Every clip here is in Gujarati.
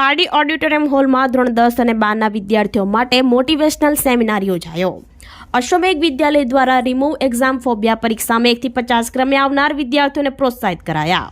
પારડી ઓડિટોરિયમ હોલમાં ધોરણ દસ અને બારના વિદ્યાર્થીઓ માટે મોટિવેશનલ સેમિનાર યોજાયો. અશ્વમેઘ વિદ્યાલય દ્વારા રિમૂવ એક્ઝામ ફોબિયા પરીક્ષામાં એકથી પચાસ ક્રમે આવનાર વિદ્યાર્થીઓને પ્રોત્સાહિત કરાયા.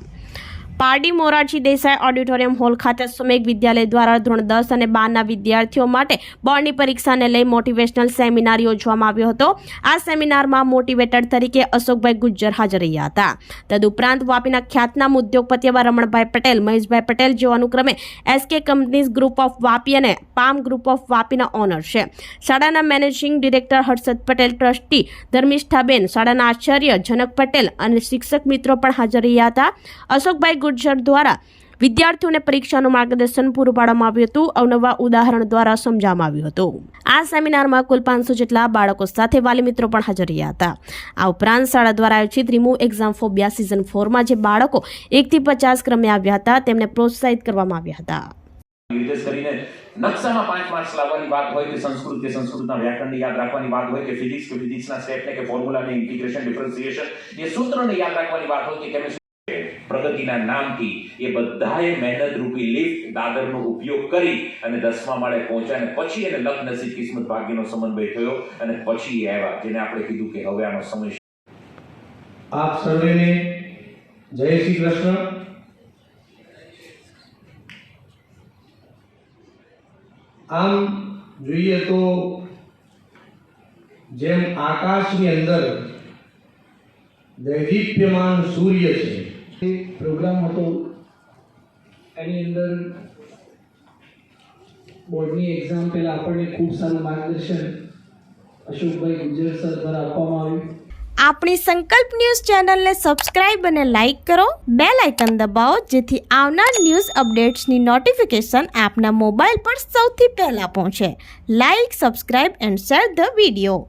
પારડી મોરારજી દેસાઈ ઓડિટોરિયમ હોલ ખાતે સુમેક વિદ્યાલય દ્વારા ધોરણ દસ અને બારના વિદ્યાર્થીઓ માટે બોર્ડની પરીક્ષાને લઈ મોટિવેશનલ સેમિનાર યોજવામાં આવ્યો હતો. આ સેમિનારમાં મોટિવેટર તરીકે અશોકભાઈ ગુજ્જર હાજર રહ્યા હતા. તદુપરાંત વાપીના ખ્યાતનામ ઉદ્યોગપતિ એવા રમણભાઈ પટેલ, મહેશભાઈ પટેલ જેઓ અનુક્રમે SK companies group of Vapi અને પામ ગ્રુપ ઓફ વાપીના ઓનર છે. શાળાના managing director Harshad Patel trustee ધર્મિષ્ઠાબેન, શાળાના આચાર્ય જનક પટેલ અને શિક્ષક મિત્રો પણ હાજર રહ્યા હતા. અશોકભાઈ ગુર્જર દ્વારા વિદ્યાર્થીઓને પરીક્ષાનું માર્ગદર્શન પૂરું પાડવામાં આવ્યું હતું. અવનવા ઉદાહરણ દ્વારા સમજાવવામાં આવ્યું હતું. આ સેમિનારમાં કુલ પાંચસો જેટલા બાળકો સાથે વાલી મિત્રો પણ હાજર રહ્યા હતા. આ ઉપરાંત શાળા દ્વારા આયોજિત રિમૂવ એક્ઝામ ફોબિયા સિઝન ફોરમાં જે બાળકો એકથી પચાસ ક્રમે આવ્યા હતા, તેમને પ્રોત્સાહિત કરવામાં આવ્યા હતા. નિર્દેશ કરીને નકશામાં પાંચ માર્ક્સ લાવવાની વાત હોય કે સંસ્કૃત કે સંસ્કૃતના વ્યાકરણને યાદ રાખવાની વાત હોય કે ફિઝિક્સ, કે ફિઝિક્સના સ્ટેપને કે ફોર્મ્યુલાને, ઇન્ટિગ્રેશન, ડિફરન્સિએશન એ સૂત્રને યાદ રાખવાની વાત હોય કે કેમિસ્ટ્રી પ્રગતિના નામથી એ બધાએ મહેનત રૂપી લિફ્ટ દાદરનો ઉપયોગ કરી અને દસમા માળે પહોંચ્યા અને પછી એને નસીબ કિસ્મત ભાગ્યનો સમન્વય થયો અને પછી આવ્યા, જેને આપણે કીધું કે હવે આનો સમય આપ સર્વેને જય શ્રી કૃષ્ણ. આમ જોઈએ તો જેમ આકાશની અંદર દૈદીપ્યમાન સૂર્ય છે પ્રોગ્રામ હતો, એની અંદર બોર્ડની એક્ઝામ પહેલાં આપણને ખૂબ સારું માર્ગદર્શન અશોકભાઈ ગુજર સર દ્વારા આપવામાં આવ્યું. આપણી સંકલ્પ ન્યૂઝ ચેનલને સબસ્ક્રાઇબ અને લાઇક કરો બે લાઇકન દબાવો, જેથી આવનાર ન્યૂઝ અપડેટ્સની નોટિફિકેશન આપના મોબાઈલ પર સૌથી પહેલાં પહોંચે. Like, subscribe and share the video.